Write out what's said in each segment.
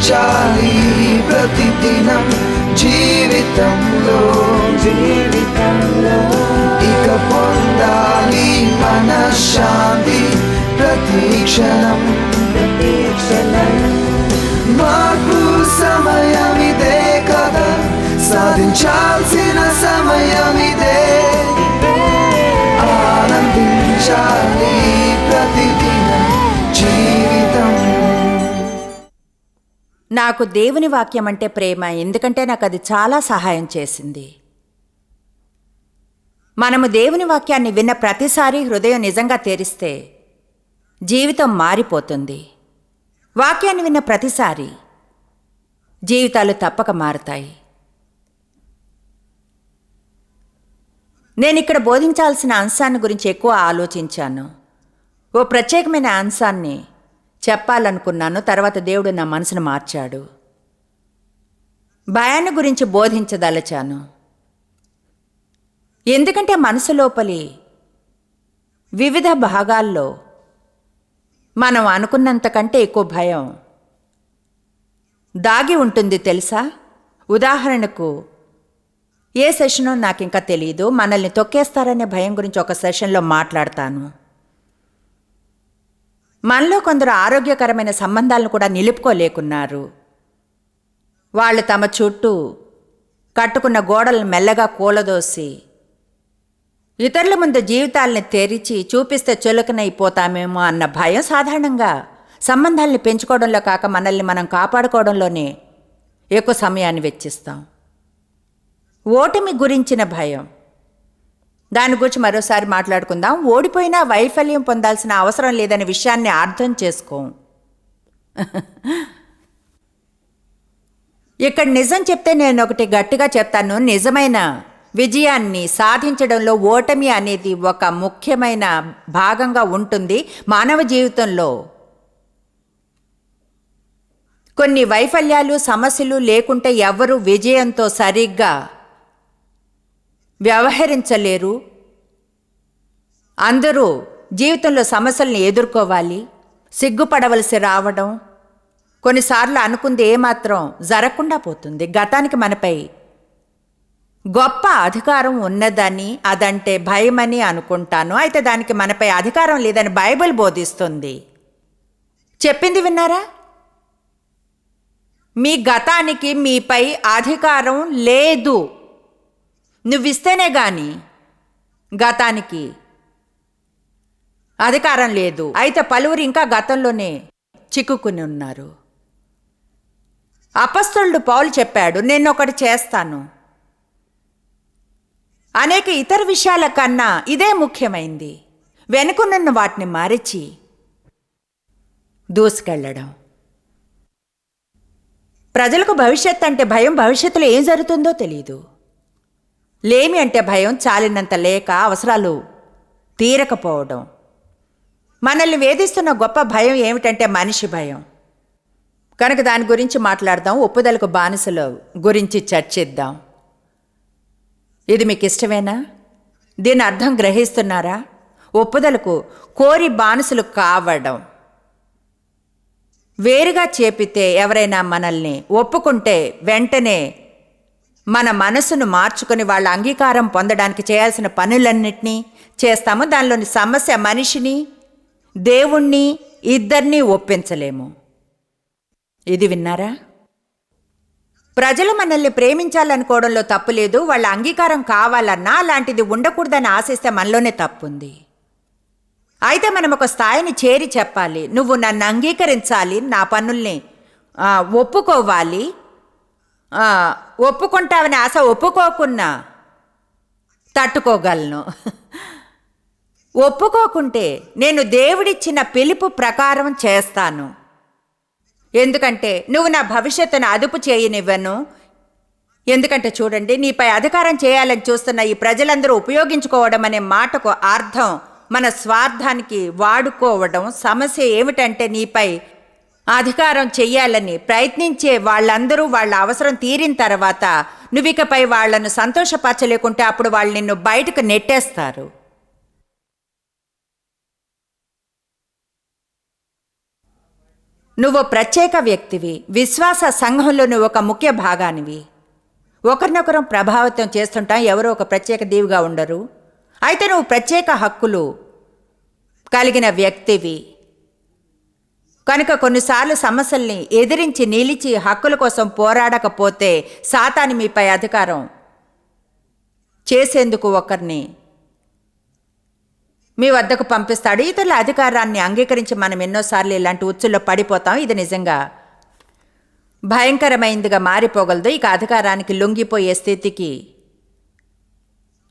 జీవించాలి ప్రతిదినం జీవితంలో. జీవితంలో ఇక పొందాలి మనశ్శాంతి ప్రతీక్షణం ప్రతీక్షణం ప్రతి క్షణం. మార్పు సమయమిదే కదా సాధించాల్సిన సమయమిదే. ఆనందించాలి నాకు దేవుని వాక్యం అంటే ప్రేమ ఎందుకంటే నాకు అది చాలా సహాయం చేసింది. మనము దేవుని వాక్యాన్ని విన్న ప్రతిసారి హృదయం నిజంగా తెరిస్తే జీవితం మారిపోతుంది. వాక్యాన్ని విన్న ప్రతిసారి జీవితాలు తప్పక మారుతాయి. నేను ఇక్కడ బోధించాల్సిన అంశాన్ని గురించి ఎక్కువ ఆలోచించాను. ఓ ప్రత్యేకమైన అంశాన్ని చెప్పాలనుకున్నాను. తర్వాత దేవుడు నా మనసును మార్చాడు. భయాన్ని గురించి బోధించదలచాను. ఎందుకంటే మనసు లోపలి వివిధ భాగాల్లో మనం అనుకున్నంత కంటే ఎక్కువ భయం దాగి ఉంటుంది తెలుసా? ఉదాహరణకు ఏ సెషనో నాకు ఇంకా తెలియదు మనల్ని తొక్కేస్తారనే భయం గురించి ఒక సెషన్లో మాట్లాడతాను. మనలో కొందరు ఆరోగ్యకరమైన సంబంధాలను కూడా నిలుపుకోలేకున్నారు. వాళ్ళు తమ చుట్టూ కట్టుకున్న గోడలను మెల్లగా కూలదోసి ఇతరుల ముందు జీవితాల్ని తెరిచి చూపిస్తే చులకనైపోతామేమో అన్న భయం సాధారణంగా సంబంధాల్ని పెంచుకోవడంలో కాక మనల్ని మనం కాపాడుకోవడంలోనే ఎక్కువ సమయాన్ని వెచ్చిస్తాం. ఓటమి గురించిన భయం. దాని గురించి మరోసారి మాట్లాడుకుందాం. ఓడిపోయినా వైఫల్యం పొందాల్సిన అవసరం లేదనే విషయాన్ని అర్థం చేసుకోం. ఇక్కడ నిజం చెప్తే నేను ఒకటి గట్టిగా చెప్తాను. నిజమైన విజయాన్ని సాధించడంలో ఓటమి అనేది ఒక ముఖ్యమైన భాగంగా ఉంటుంది మానవ జీవితంలో. కొన్ని వైఫల్యాలు సమస్యలు లేకుంటే ఎవరు విజయంతో సరిగ్గా వ్యవహరించలేరు. అందరూ జీవితంలో సమస్యల్ని ఎదుర్కోవాలి సిగ్గుపడవలసి రావడం కొన్నిసార్లు అనుకుంది ఏమాత్రం జరగకుండా పోతుంది. గతానికి మనపై గొప్ప అధికారం ఉన్నదని అదంటే భయమని అనుకుంటాను. అయితే దానికి మనపై అధికారం లేదని బైబిల్ బోధిస్తుంది. చెప్పింది విన్నారా? మీ గతానికి మీపై అధికారం లేదు. నువ్విస్తేనే గాని గతానికి అధికారం లేదు. అయితే పలువురు ఇంకా గతంలోనే చిక్కుకుని ఉన్నారు. అపస్తులుడు పౌలు చెప్పాడు నేను ఒకటి చేస్తాను. అనేక ఇతర విషయాల కన్నా ఇదే ముఖ్యమైంది. వెనుకనున్న వాటిని మరిచి దూసుకెళ్ళడం. ప్రజలకు భవిష్యత్ అంటే భయం భవిష్యత్తులో ఏం జరుగుతుందో తెలియదు లేమి అంటే భయం చాలినంత లేక అవసరాలు తీరకపోవడం. మనల్ని వేధిస్తున్న గొప్ప భయం ఏమిటంటే మనిషి భయం. కనుక దాని గురించి మాట్లాడదాం ఒప్పుదలకు బానిసల గురించి చర్చిద్దాం. ఇది మీకు ఇష్టమేనా? దీని అర్థం గ్రహిస్తున్నారా? ఒప్పుదలకు కోరి బానిసలు కావడం. వేరుగా చేపితే ఎవరైనా మనల్ని ఒప్పుకుంటే వెంటనే మన మనసును మార్చుకొని వాళ్ళ అంగీకారం పొందడానికి చేయాల్సిన పనులన్నిటినీ చేస్తాము. దానిలోని సమస్య మనిషిని దేవుణ్ణి ఇద్దరినీ ఒప్పించలేము. ఇది విన్నారా? ప్రజలు మనల్ని ప్రేమించాలనుకోవడంలో తప్పు లేదు. వాళ్ళ అంగీకారం కావాలన్నా అలాంటిది ఉండకూడదని ఆశిస్తే మనలోనే తప్పుంది. అయితే మనం ఒక స్థాయిని చేరి చెప్పాలి. నువ్వు నన్ను అంగీకరించాలి నా పనుల్ని ఒప్పుకోవాలి ఒప్పుకుంటావని ఆశ ఒప్పుకోకున్నా తట్టుకోగలను. ఒప్పుకోకుంటే నేను దేవుడిచ్చిన పిలుపు ప్రకారం చేస్తాను. ఎందుకంటే నువ్వు నా భవిష్యత్తును అదుపు చేయనివ్వను. ఎందుకంటే చూడండి నీపై అధికారం చేయాలని చూస్తున్న ఈ ప్రజలందరూ ఉపయోగించుకోవడం అనే మాటకు అర్థం మన స్వార్థానికి వాడుకోవడం. సమస్య ఏమిటంటే నీపై అధికారం చెయ్యాలని ప్రయత్నించే వాళ్ళందరూ వాళ్ళ అవసరం తీరిన తర్వాత నువ్వికపై వాళ్ళను సంతోషపరచలేకుంటే అప్పుడు వాళ్ళు నిన్ను బయటకు నెట్టేస్తారు. నువ్వు ప్రత్యేక వ్యక్తివి. విశ్వాస సంఘంలో నువ్వు ఒక ముఖ్య భాగానివి. ఒకరినొకరం ప్రభావితం చేస్తుంటాం ఎవరో ఒక ప్రత్యేక దీవిగా ఉండరు. అయితే నువ్వు ప్రత్యేక హక్కులు కలిగిన వ్యక్తివి. కనుక కొన్నిసార్లు సమస్యల్ని ఎదిరించి నిలిచి హక్కుల కోసం పోరాడకపోతే సాతాని మీపై అధికారం చేసేందుకు ఒకరిని మీ వద్దకు పంపిస్తాడు. ఇతరుల అధికారాన్ని అంగీకరించి మనం ఎన్నోసార్లు ఇలాంటి ఉచ్చుల్లో పడిపోతాం. ఇది నిజంగా భయంకరమైందిగా మారిపోగలదు. ఇక అధికారానికి లొంగిపోయే స్థితికి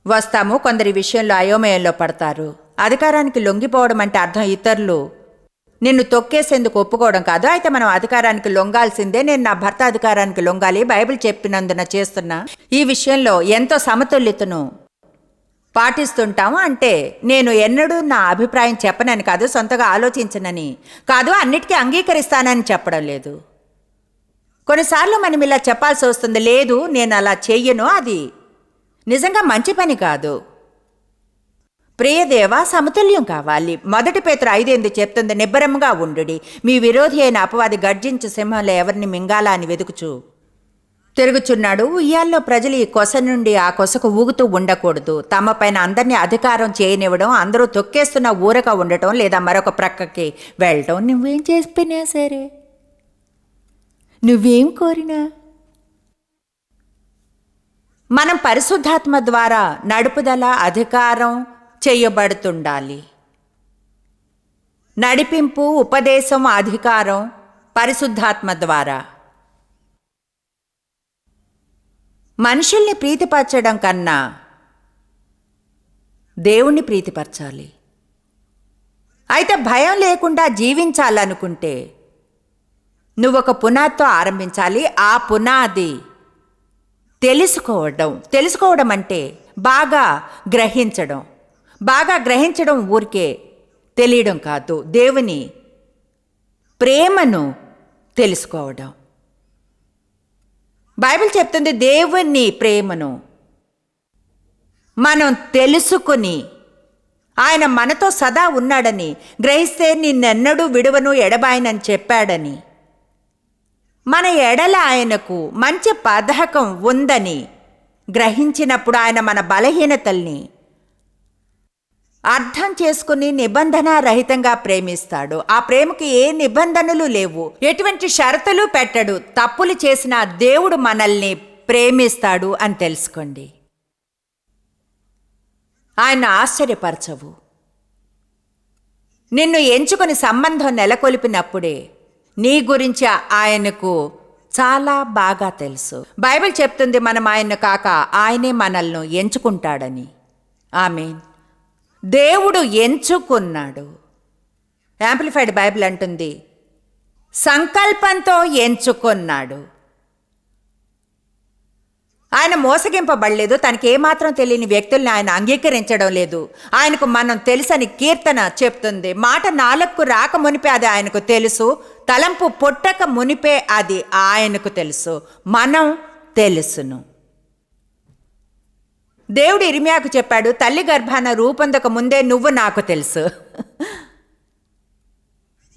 వస్తాము. కొందరి విషయంలో అయోమయంలో పడతారు. అధికారానికి లొంగిపోవడం అంటే అర్థం ఇతరులు నిన్ను తొక్కేసేందుకు ఒప్పుకోవడం కాదు. అయితే మనం అధికారానికి లొంగాల్సిందే. నేను నా భర్త అధికారానికి లొంగాలి. బైబిల్ చెప్పినందున చేస్తున్నా. ఈ విషయంలో ఎంతో సమతుల్యతను పాటిస్తుంటాము. అంటే నేను ఎన్నడూ నా అభిప్రాయం చెప్పనని కాదు సొంతగా ఆలోచించనని కాదు అన్నిటికీ అంగీకరిస్తానని చెప్పడం లేదు. కొన్నిసార్లు మనం ఇలా చెప్పాల్సి వస్తుంది. లేదు నేను అలా చెయ్యను. అది నిజంగా మంచి పని కాదు. ప్రియదేవ సమతుల్యం కావాలి. మొదటి పేతురు ఐదేందు చెప్తుంది నిబ్బరముగా ఉండుడి. మీ విరోధి అయిన అపవాది గర్జించు సింహంలో ఎవరిని మింగాలా అని వెతుకుచు. తిరుగుచున్నాడు. ఉయ్యాల్లో ప్రజలు ఈ కొస నుండి ఆ కొసకు ఊగుతూ ఉండకూడదు. తమ పైన అందరినీ అధికారం చేయనివ్వడం అందరూ తొక్కేస్తున్న ఊరక ఉండటం లేదా మరొక ప్రక్కకి వెళ్ళటం నువ్వేం చేసిపోయినా సరే. నువ్వేం కోరినా? మనం పరిశుద్ధాత్మ ద్వారా నడుపుదల అధికారం చేయబడుతుండాలి. నడిపింపు ఉపదేశం అధికారం పరిశుద్ధాత్మ ద్వారా. మనుషుల్ని ప్రీతిపరచడం కన్నా దేవుణ్ణి ప్రీతిపరచాలి. అయితే భయం లేకుండా జీవించాలనుకుంటే నువ్వు ఒక పునాదితో ఆరంభించాలి. ఆ పునాది తెలుసుకోవడం. తెలుసుకోవడం అంటే బాగా గ్రహించడం. బాగా గ్రహించడం ఊరికే తెలియడం కాదు. దేవుని ప్రేమను తెలుసుకోవడం. బైబిల్ చెప్తుంది దేవుని ప్రేమను మనం తెలుసుకుని ఆయన మనతో సదా ఉన్నాడని గ్రహిస్తే నిన్నెన్నడూ విడువను ఎడబాయనని చెప్పాడని మన ఎడల ఆయనకు మంచి పథకం ఉందని గ్రహించినప్పుడు ఆయన మన బలహీనతల్ని అర్థం చేసుకుని నిబంధన రహితంగా ప్రేమిస్తాడు. ఆ ప్రేమకి ఏ నిబంధనలు లేవు. ఎటువంటి షరతులు పెట్టడు. తప్పులు చేసిన దేవుడు మనల్ని ప్రేమిస్తాడు అని తెలుసుకోండి. ఆయన ఆశ్చర్యపరచవు. నిన్ను ఎంచుకుని సంబంధం నెలకొల్పినప్పుడే నీ గురించి ఆయనకు చాలా బాగా తెలుసు. బైబిల్ చెప్తుంది మనం ఆయన కాక ఆయనే మనల్ని ఎంచుకుంటాడని. ఆమెన్. దేవుడు ఎంచుకున్నాడు. యాంప్లిఫైడ్ బైబిల్ అంటుంది సంకల్పంతో ఎంచుకున్నాడు. ఆయన మోసగింపబడలేదు తనకి ఏమాత్రం తెలియని వ్యక్తుల్ని ఆయన అంగీకరించడం లేదు. ఆయనకు మనం తెలుసని కీర్తన చెప్తుంది. మాట నాలుగు రాక మునిపే అది ఆయనకు తెలుసు తలంపు పుట్టక మునిపే అది ఆయనకు తెలుసు. మనం తెలుసును. దేవుడు ఇరిమియాకు చెప్పాడు తల్లి గర్భాన రూపొందక ముందే నువ్వు నాకు తెలుసు.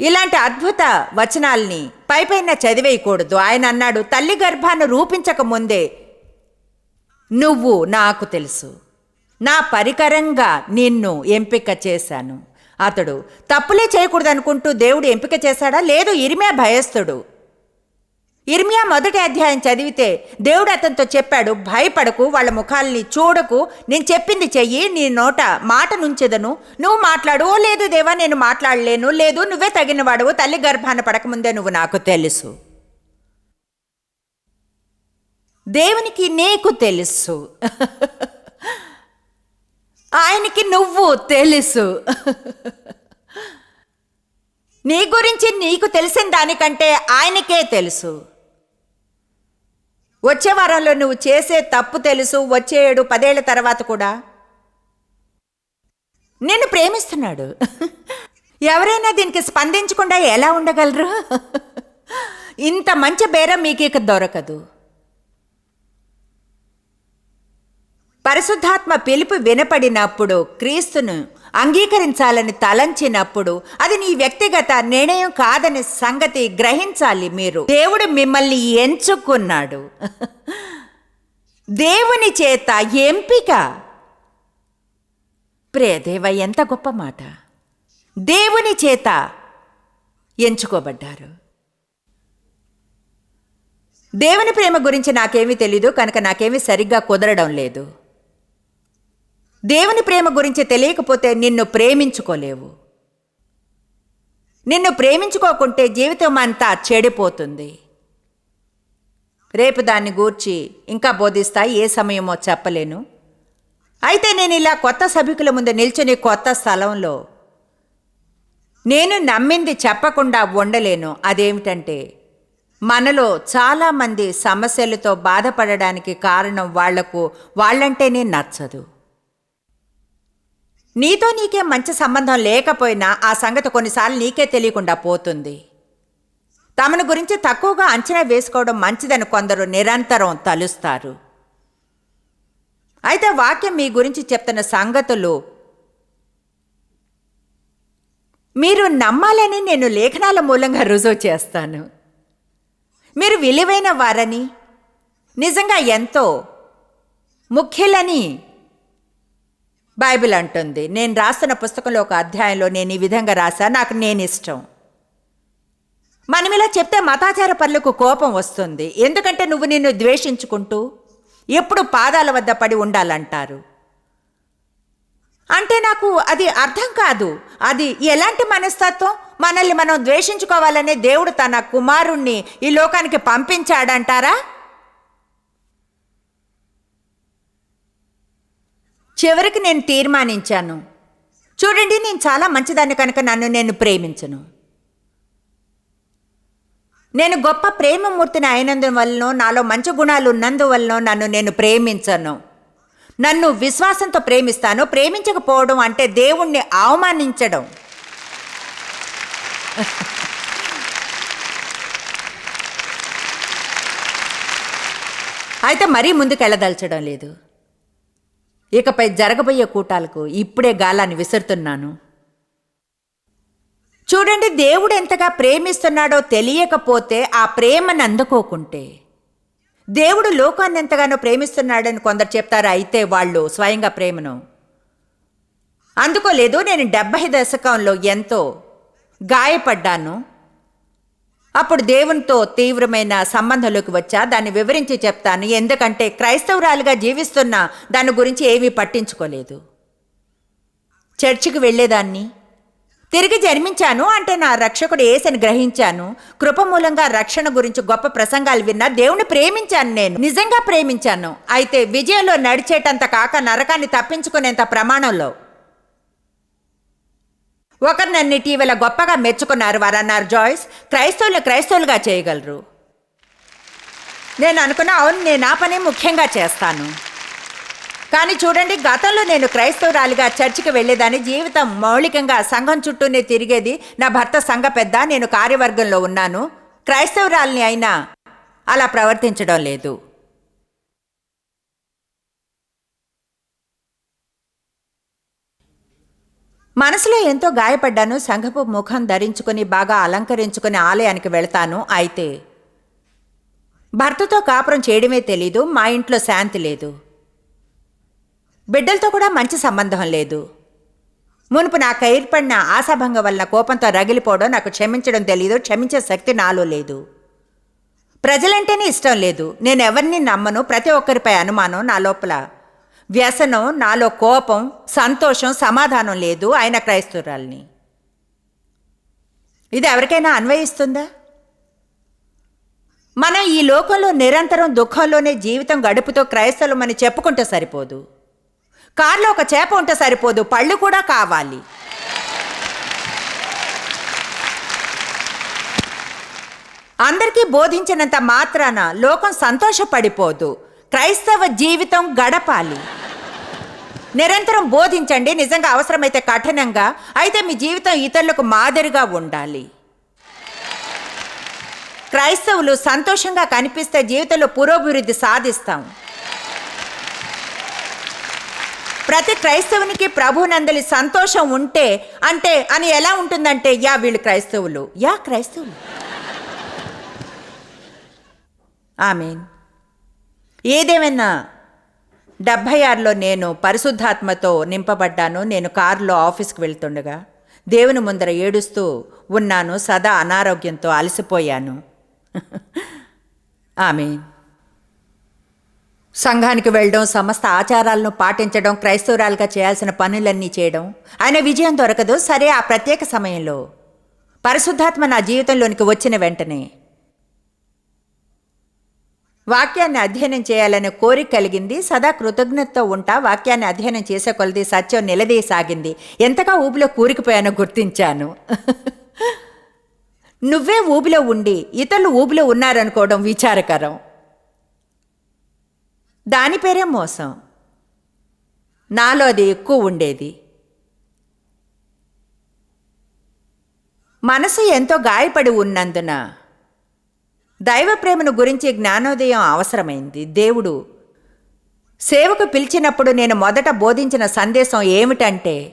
ఇలాంటి అద్భుత వచనాల్ని పైపైన చదివేయకూడదు. ఆయన అన్నాడు తల్లి గర్భాన రూపించక ముందే నువ్వు నాకు తెలుసు. నా పరికరంగా నిన్ను ఎంపిక చేశాను. అతడు తప్పులే చేయకూడదు అనుకుంటూ దేవుడు ఎంపిక చేశాడా? లేదు ఇరిమే భయస్థుడు. ఇర్మియా మొదటి అధ్యాయం చదివితే దేవుడు అతనితో చెప్పాడు భయపడకు వాళ్ళ ముఖాల్ని చూడకు. నేను చెప్పింది చెయ్యి నీ నోట మాట నుంచెదను. నువ్వు మాట్లాడు "ఓ, లేదు దేవా నేను మాట్లాడలేను. లేదు నువ్వే తగిన వాడవు తల్లి గర్భాన పడకముందే నువ్వు నాకు తెలుసు. దేవునికి నీకు తెలుసు. ఆయనకి నువ్వు తెలుసు. నీ గురించి నీకు తెలిసిన దానికంటే ఆయనకే తెలుసు. వచ్చే వారంలో నువ్వు చేసే తప్పు తెలుసు వచ్చే ఏడు పదేళ్ళ తర్వాత కూడా. నిన్ను ప్రేమిస్తున్నాడు. ఎవరైనా దీనికి స్పందించకుండా ఎలా ఉండగలరు? ఇంత మంచి బేరం మీకు ఇక దొరకదు. పరిశుద్ధాత్మ పిలుపు వినపడినప్పుడు క్రీస్తును అంగీకరించాలని తలంచినప్పుడు అది నీ వ్యక్తిగత నిర్ణయం కాదనే సంగతి గ్రహించాలి మీరు. దేవుడు మిమ్మల్ని ఎంచుకున్నాడు. దేవుని చేత ఎంపిక. ప్రియదేవ ఎంత గొప్ప మాట. దేవుని చేత ఎంచుకోబడ్డారు. దేవుని ప్రేమ గురించి నాకేమీ తెలీదు కనుక నాకేమీ సరిగ్గా కుదరడం లేదు. దేవుని ప్రేమ గురించి తెలియకపోతే నిన్ను ప్రేమించుకోలేవు. నిన్ను ప్రేమించుకోకుంటే జీవితం అంతా చెడిపోతుంది. రేపు దాన్ని గూర్చి ఇంకా బోధిస్తా ఏ సమయమో చెప్పలేను. అయితే నేను ఇలా కొత్త సభికుల ముందు నిల్చుని కొత్త స్థలంలో నేను నమ్మింది చెప్పకుండా ఉండలేను. అదేమిటంటే మనలో చాలామంది సమస్యలతో బాధపడడానికి కారణం వాళ్ళకు వాళ్ళంటేనే నచ్చదు. నీతో నీకే మంచి సంబంధం లేకపోయినా ఆ సంగతి కొన్నిసార్లు నీకే తెలియకుండా పోతుంది. తమను గురించి తక్కువగా అంచనా వేసుకోవడం మంచిదని కొందరు నిరంతరం తలుస్తారు. అయితే వాక్యం మీ గురించి చెప్తున్న సంగతులు మీరు నమ్మాలని నేను లేఖనాల మూలంగా రుజువు చేస్తాను. మీరు విలువైన వారని నిజంగా ఎంతో ముఖ్యులని బైబిల్ అంటుంది. నేను రాస్తున్న పుస్తకంలో ఒక అధ్యాయంలో నేను ఈ విధంగా రాశా నాకు నేను ఇష్టం మనం ఇలా చెప్తే మతాచార పనులకు కోపం వస్తుంది. ఎందుకంటే నువ్వు నిన్ను ద్వేషించుకుంటూ ఎప్పుడు పాదాల వద్ద పడి ఉండాలంటారు. అంటే నాకు అది అర్థం కాదు. అది ఎలాంటి మనస్తత్వం? మనల్ని మనం ద్వేషించుకోవాలనే దేవుడు తన కుమారుణ్ణి ఈ లోకానికి పంపించాడంటారా? చివరికి నేను తీర్మానించాను. చూడండి నేను చాలా మంచిదాన్ని కనుక నన్ను నేను ప్రేమించను. నేను గొప్ప ప్రేమమూర్తిని అయినందువల్లనో నాలో మంచి గుణాలు ఉన్నందువల్లనో నన్ను నేను ప్రేమించను. నన్ను విశ్వాసంతో ప్రేమిస్తాను. ప్రేమించకపోవడం అంటే దేవుణ్ణి అవమానించడం. అయితే మరీ ముందుకెళ్ళదలచడం లేదు. ఇకపై జరగబోయే కూటాలకు ఇప్పుడే గాలాన్ని విసురుతున్నాను. చూడండి దేవుడు ఎంతగా ప్రేమిస్తున్నాడో తెలియకపోతే ఆ ప్రేమను అందుకోకుంటే. దేవుడు లోకాన్ని ఎంతగానో ప్రేమిస్తున్నాడని కొందరు చెప్తారు? అయితే వాళ్ళు స్వయంగా ప్రేమను. అందుకోలేదు నేను డెబ్బై దశకంలో ఎంతో గాయపడ్డాను. అప్పుడు దేవునితో తీవ్రమైన సంబంధంలోకి వచ్చా. దాన్ని వివరించి చెప్తాను. ఎందుకంటే క్రైస్తవురాలుగా జీవిస్తున్న దాని గురించి ఏమీ పట్టించుకోలేదు. చర్చికి వెళ్ళేదాన్ని. తిరిగి జన్మించాను. అంటే నా రక్షకుడు ఏసని గ్రహించాను. కృప మూలంగా రక్షణ గురించి గొప్ప ప్రసంగాలు విన్నా దేవుని ప్రేమించాను నేను. నిజంగా ప్రేమించాను. అయితే విజయంలో నడిచేటంత కాక నరకాన్ని తప్పించుకునేంత ప్రమాణంలో ఒకరినన్ను ఇటీవల గొప్పగా మెచ్చుకున్నారు వారన్నారు జాయిస్. క్రైస్తవులు క్రైస్తవులుగా చేయగలరు. నేను అనుకున్నా అవును నేను ఆ పని ముఖ్యంగా చేస్తాను. కానీ చూడండి గతంలో నేను క్రైస్తవురాలిగా చర్చికి వెళ్ళేదాన్ని జీవితం మౌలికంగా సంఘం చుట్టూనే తిరిగేది నా భర్త సంఘ పెద్ద నేను కార్యవర్గంలో ఉన్నాను. క్రైస్తవురాలిని అయినా అలా ప్రవర్తించడం లేదు. మనసులో ఎంతో గాయపడ్డాను సంఘపు ముఖం ధరించుకుని బాగా అలంకరించుకుని ఆలయానికి వెళ్తాను అయితే. భర్తతో కాపురం చేయడమే తెలీదు మా ఇంట్లో శాంతి లేదు. బిడ్డలతో కూడా మంచి సంబంధం లేదు. మునుపు నాకు ఏర్పడిన ఆశాభంగ వల్ల కోపంతో రగిలిపోవడం నాకు క్షమించడం తెలీదు క్షమించే శక్తి నాలో లేదు. ప్రజలంటేనే ఇష్టం లేదు నేను ఎవరిని నమ్మను ప్రతి ఒక్కరిపై అనుమానం నా లోపల. వ్యసనం నాలో కోపం సంతోషం సమాధానం లేదు ఆయన క్రైస్తవురాల్ని. ఇది ఎవరికైనా అన్వయిస్తుందా? మనం ఈ లోకంలో నిరంతరం దుఃఖంలోనే జీవితం గడుపుతో క్రైస్తవులమని చెప్పుకుంటే సరిపోదు. కారులో ఒక చేప ఉంటే సరిపోదు పళ్ళు కూడా కావాలి. అందరికీ బోధించినంత మాత్రాన లోకం సంతోషపడిపోదు. క్రైస్తవ జీవితం గడపాలి. నిరంతరం బోధించండి నిజంగా అవసరమైతే కఠినంగా అయితే మీ జీవితం ఇతరులకు మాదిరిగా ఉండాలి. క్రైస్తవులు సంతోషంగా కనిపిస్తే జీవితంలో పురోభివృద్ధి సాధిస్తాం. ప్రతి క్రైస్తవునికి ప్రభునందలి సంతోషం ఉంటే అంటే అని ఎలా ఉంటుందంటే యా వీళ్ళు క్రైస్తవులు. యా క్రైస్తవులు. ఆమెన్. ఏదేమైనా డెబ్భై ఆరులో నేను పరిశుద్ధాత్మతో నింపబడ్డాను. నేను కారులో ఆఫీస్కి వెళ్తుండగా దేవుని ముందర ఏడుస్తూ ఉన్నాను. సదా అనారోగ్యంతో అలసిపోయాను. ఆమె సంఘానికి వెళ్ళడం సమస్త ఆచారాలను పాటించడం క్రైస్తవురాలుగా చేయాల్సిన పనులన్నీ చేయడం ఆయన విజయం దొరకదు. సరే ఆ ప్రత్యేక సమయంలో పరిశుద్ధాత్మ నా జీవితంలోనికి వచ్చిన వెంటనే వాక్యాన్ని అధ్యయనం చేయాలనే కోరిక కలిగింది. సదా కృతజ్ఞతతో ఉంటా. వాక్యాన్ని అధ్యయనం చేసే కొలది సత్యం నిలదీయసాగింది. ఎంతగా ఊబిలో కూరికిపోయానో గుర్తించాను. నువ్వే ఊబిలో ఉండి ఇతరులు ఊబిలో ఉన్నారనుకోవడం విచారకరం. దాని పేరే మోసం. నాలో అది ఎక్కువ ఉండేది. మనసు ఎంతో గాయపడి ఉన్నందున దైవ ప్రేమను గురించి జ్ఞానోదయం అవసరమైంది. దేవుడు సేవకు పిలిచినప్పుడు నేను మొదట బోధించిన సందేశం ఏమిటంటే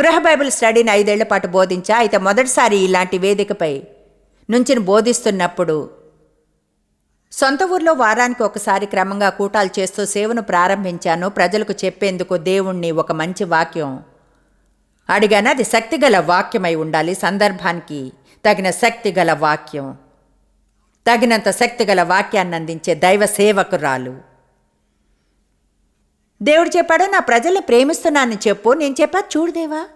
గృహ బైబిల్ స్టడీని ఐదేళ్ళ పాటు బోధించా. అయితే మొదటిసారి ఇలాంటి వేదికపై నుంచిని బోధిస్తున్నప్పుడు సొంత ఊర్లో వారానికి ఒకసారి క్రమంగా కూటాలు చేస్తూ సేవను ప్రారంభించాను. ప్రజలకు చెప్పేందుకు దేవుణ్ణి ఒక మంచి వాక్యం అడిగాను. అది శక్తిగల వాక్యమై ఉండాలి. సందర్భానికి తగిన శక్తిగల వాక్యం. తగినంత శక్తిగల వాక్యాన్ని అందించే దైవ సేవకురాలు. దేవుడు చెప్పాడు నా ప్రజల్ని ప్రేమిస్తున్నానని చెప్పు. నేను చెప్పా చూడదేవా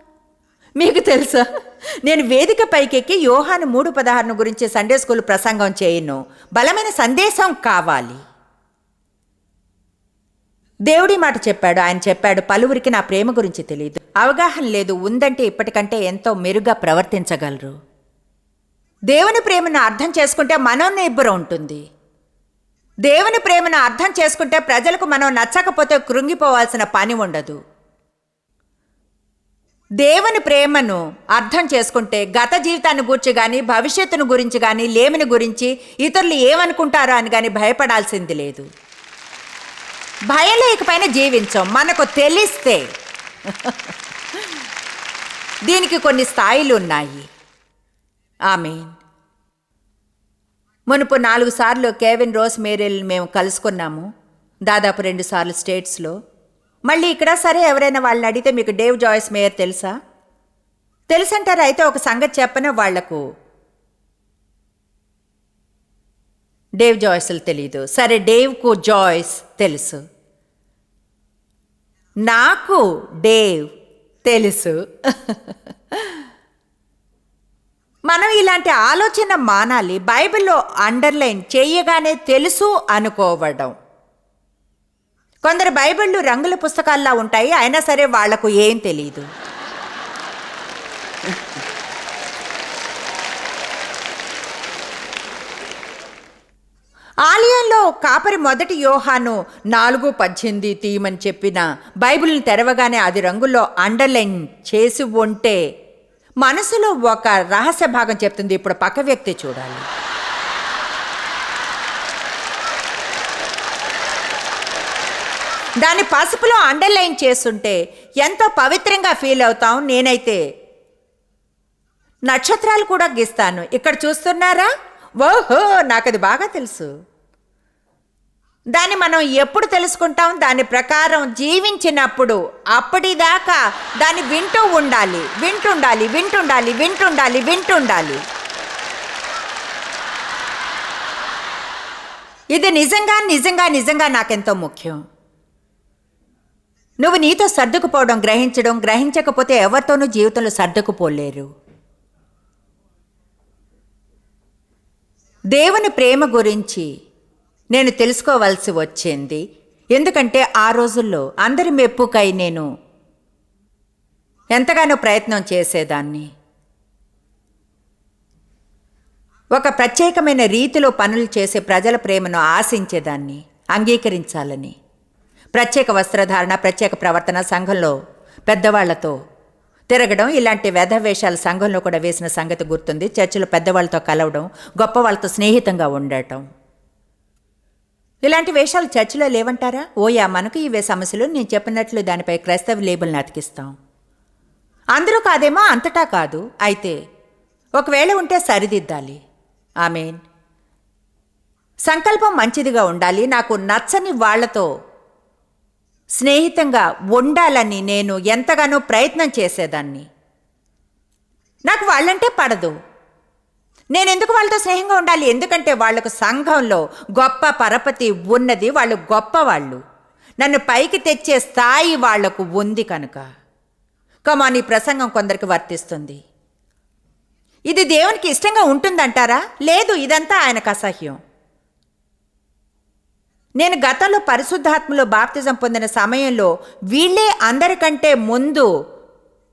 మీకు తెలుసా? నేను వేదిక పైకెక్కి యోహాను మూడు పదహారును గురించి సండే స్కూల్ ప్రసంగం చేయను. బలమైన సందేశం కావాలి. దేవుడి మాట చెప్పాడు. ఆయన చెప్పాడు పలువురికి నా ప్రేమ గురించి తెలియదు. అవగాహన లేదు. ఉందంటే ఇప్పటికంటే ఎంతో మెరుగ్గా ప్రవర్తించగలరు. దేవుని ప్రేమను అర్థం చేసుకుంటే మనోనిబ్బరం ఉంటుంది. దేవుని ప్రేమను అర్థం చేసుకుంటే ప్రజలకు మనం నచ్చకపోతే కృంగిపోవాల్సిన పని ఉండదు. దేవుని ప్రేమను అర్థం చేసుకుంటే గత జీవితాన్ని గురించి కానీ భవిష్యత్తును గురించి కానీ లేమిని గురించి ఇతరులు ఏమనుకుంటారో అని కానీ భయపడాల్సింది లేదు. భయం లేకపోయినా జీవించం. మనకు తెలిస్తే. దీనికి కొన్ని స్థాయిలు ఉన్నాయి. ఆమెన్. మునుపు నాలుగు సార్లు కేవిన్ రోస్ మేరీల్ని మేము కలుసుకున్నాము. దాదాపు రెండు సార్లు స్టేట్స్లో. మళ్ళీ ఇక్కడ సరే ఎవరైనా వాళ్ళని అడిగితే మీకు డేవ్ జాయిస్ మేయర్ తెలుసా? తెలుసంటారు అయితే ఒక సంగతి చెప్పనే వాళ్ళకు. డేవ్ జాయిస్లు తెలీదు. సరే డేవ్కు జాయిస్ తెలుసు. నాకు డేవ్ తెలుసు. మనం ఇలాంటి ఆలోచన మానాలి బైబిల్లో అండర్లైన్ చేయగానే తెలుసు అనుకోవడం. కొందరు బైబిళ్ళు రంగుల పుస్తకాల్లా ఉంటాయి అయినా సరే వాళ్ళకు ఏం తెలియదు ఆలయంలో కాపరి మొదటి యోహాను నాలుగు పద్దెనిమిది తీయమని చెప్పిన బైబిల్ని తెరవగానే అది రంగుల్లో అండర్లైన్ చేసి ఉంటే మనసులో ఒక రహస్య భాగం చెప్తుంది. ఇప్పుడు పక్క వ్యక్తి చూడాలి. దాన్ని పసుపులో అండర్లైన్ చేస్తుంటే ఎంతో పవిత్రంగా ఫీల్ అవుతాం నేనైతే నక్షత్రాలు కూడా గీస్తాను. ఇక్కడ చూస్తున్నారా? ఓహో నాకు అది బాగా తెలుసు. దాన్ని మనం ఎప్పుడు తెలుసుకుంటాం? దాని ప్రకారం జీవించినప్పుడు అప్పటిదాకా దాన్ని వింటూ ఉండాలి. వింటుండాలి వింటుండాలి వింటుండాలి వింటుండాలి. ఇది నిజంగా నిజంగా నిజంగా నాకెంతో ముఖ్యం. నువ్వు నీతో సర్దుకుపోవడం గ్రహించడం గ్రహించకపోతే ఎవరితోనూ జీవితంలో సర్దుకుపోలేరు. దేవుని ప్రేమ గురించి నేను తెలుసుకోవాల్సి వచ్చింది. ఎందుకంటే ఆ రోజుల్లో అందరి మెప్పుకై నేను ఎంతగానో ప్రయత్నం చేసేదాన్ని. ఒక ప్రత్యేకమైన రీతిలో పనులు చేసే ప్రజల ప్రేమను ఆశించేదాన్ని అంగీకరించాలని. ప్రత్యేక వస్త్రధారణ ప్రత్యేక ప్రవర్తన సంఘంలో పెద్దవాళ్ళతో తిరగడం ఇలాంటి వేషాలు సంఘంలో కూడా వేసిన సంగతి గుర్తుంది. చర్చిలో పెద్దవాళ్ళతో కలవడం గొప్ప వాళ్ళతో స్నేహితంగా ఉండటం. ఇలాంటి వేషాలు చర్చిలో లేవంటారా? ఓయా మనకు ఇవే సమస్యలు. నేను చెప్పినట్లు దానిపై క్రైస్తవ లేబుల్ని అతికిస్తాం. అందరూ కాదేమో అంతటా కాదు. అయితే ఒకవేళ ఉంటే సరిదిద్దాలి. ఆమెన్. సంకల్పం మంచిదిగా ఉండాలి. నాకు నచ్చని వాళ్ళతో స్నేహితంగా ఉండాలని నేను ఎంతగానో ప్రయత్నం చేసేదాన్ని. నాకు వాళ్ళంటే పడదు. నేను ఎందుకు వాళ్ళతో స్నేహంగా ఉండాలి? ఎందుకంటే వాళ్ళకు సంఘంలో గొప్ప పరపతి ఉన్నది వాళ్ళు గొప్పవాళ్ళు. నన్ను పైకి తెచ్చే స్థాయి వాళ్ళకు ఉంది కనుక. కమాన్ ఈ ప్రసంగం కొందరికి వర్తిస్తుంది. ఇది దేవునికి ఇష్టంగా ఉంటుందంటారా? లేదు ఇదంతా ఆయనకు అసహ్యం. నేను గతంలో పరిశుద్ధాత్మలో బాప్తిజం పొందిన సమయంలో వీళ్ళే అందరికంటే ముందు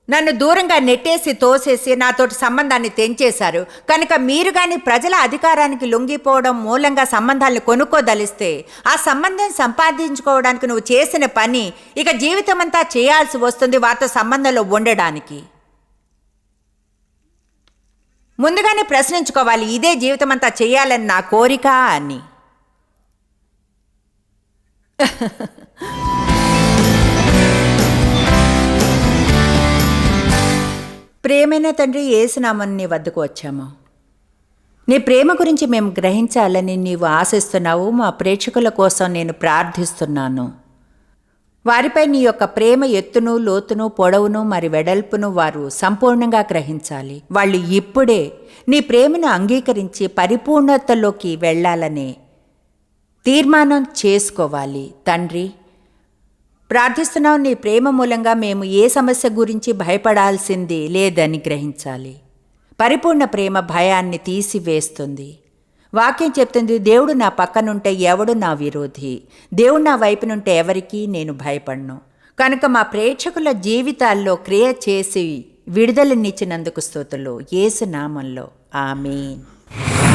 నన్ను దూరంగా నెట్టేసి తోసేసి నాతోటి సంబంధాన్ని తెంచేశారు. కనుక మీరు కానీ ప్రజల అధికారానికి లొంగిపోవడం మూలంగా సంబంధాలను కొనుక్కోదలిస్తే ఆ సంబంధం సంపాదించుకోవడానికి నువ్వు చేసిన పని ఇక జీవితమంతా చేయాల్సి వస్తుంది వారితో సంబంధంలో ఉండడానికి. ముందుగానే ప్రశ్నించుకోవాలి ఇదే జీవితమంతా చేయాలని నా కోరిక అని. ప్రేమైన తండ్రి ఏసునామని నీ వద్దకు వచ్చాము. నీ ప్రేమ గురించి మేము గ్రహించాలని నీవు ఆశిస్తున్నావు. మా ప్రేక్షకుల కోసం నేను ప్రార్థిస్తున్నాను. వారిపై నీ యొక్క ప్రేమ ఎత్తును లోతును పొడవును మరి వెడల్పును వారు సంపూర్ణంగా గ్రహించాలి. వాళ్ళు ఇప్పుడే నీ ప్రేమను అంగీకరించి పరిపూర్ణతలోకి వెళ్ళాలని తీర్మానం చేసుకోవాలి. తండ్రి ప్రార్థిస్తున్నావు నీ ప్రేమ మూలంగా మేము ఏ సమస్య గురించి భయపడాల్సింది లేదని గ్రహించాలి. పరిపూర్ణ ప్రేమ భయాన్ని తీసివేస్తుంది. వాక్యం చెప్తుంది దేవుడు నా పక్కనుంటే ఎవడు నా విరోధి? దేవుడు నా వైపునుంటే ఎవరికీ నేను భయపడను. కనుక మా ప్రేక్షకుల జీవితాల్లో క్రియ చేసి విడుదలనిచ్చినందుకు స్తోతులు. ఏసునామంలో. నామంలో